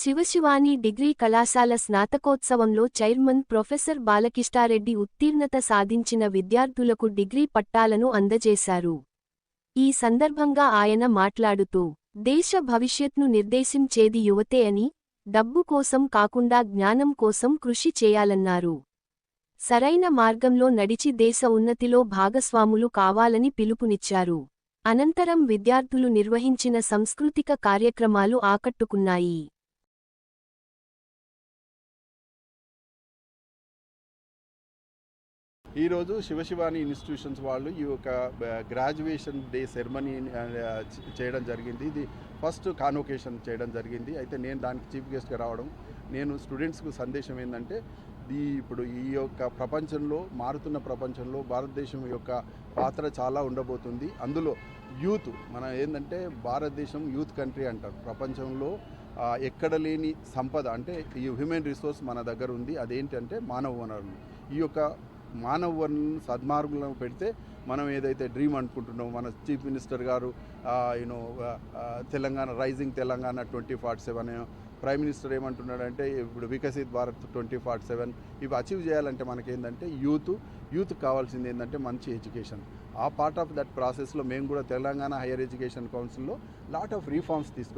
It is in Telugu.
శివశివాని డిగ్రీ కళాశాల స్నాతకోత్సవంలో చైర్మన్ ప్రొఫెసర్ బాలకిష్టారెడ్డి ఉత్తీర్ణత సాధించిన విద్యార్థులకు డిగ్రీ పట్టాలను అందజేశారు. ఈ సందర్భంగా ఆయన మాట్లాడుతూ దేశ భవిష్యత్ను నిర్దేశించేది యువతే అని డబ్బు కోసం కాకుండా జ్ఞానం కోసం కృషి చేయాలన్నారు. సరైన మార్గంలో నడిచి దేశ ఉన్నతిలో భాగస్వాములు కావాలని పిలుపునిచ్చారు. అనంతరం విద్యార్థులు నిర్వహించిన సాంస్కృతిక కార్యక్రమాలు ఆకట్టుకున్నాయి. ఈరోజు శివశివాని ఇన్స్టిట్యూషన్స్ వాళ్ళు ఈ యొక్క గ్రాడ్యుయేషన్ డే సెరమనీ చేయడం జరిగింది. ఇది ఫస్ట్ కాన్వొకేషన్ చేయడం జరిగింది. అయితే నేను దానికి చీఫ్ గెస్ట్గా రావడం నేను స్టూడెంట్స్కు సందేశం ఏంటంటే ఈ ఇప్పుడు ఈ యొక్క ప్రపంచంలో మారుతున్న ప్రపంచంలో భారతదేశం యొక్క పాత్ర చాలా ఉండబోతుంది. అందులో యూత్ మన ఏంటంటే భారతదేశం యూత్ కంట్రీ అంటారు. ప్రపంచంలో ఎక్కడ లేని సంపద అంటే ఈ హ్యూమన్ రిసోర్స్ మన దగ్గర ఉంది. అదేంటంటే మానవ వనరులు. ఈ యొక్క మానవ వనరులను సద్మార్గంలో పెడితే మనం ఏదైతే డ్రీమ్ అనుకుంటున్నామో మన చీఫ్ మినిస్టర్ గారు you know Telangana rising Telangana twenty forty seven prime minister ఏమంటున్నాడంటే ఇప్పుడు Viksit Bharat twenty forty seven ఇవి అచీవ్ చేయాలంటే మనకేంటంటే యూత్ యూత్ కావాల్సింది ఏంటంటే మంచి ఎడ్యుకేషన్. ఆ పార్ట్ ఆఫ్ దట్ ప్రాసెస్లో మేము కూడా తెలంగాణ హైయర్ ఎడ్యుకేషన్ కౌన్సిల్లో లాట్ ఆఫ్ రీఫార్మ్స్ తీసుకు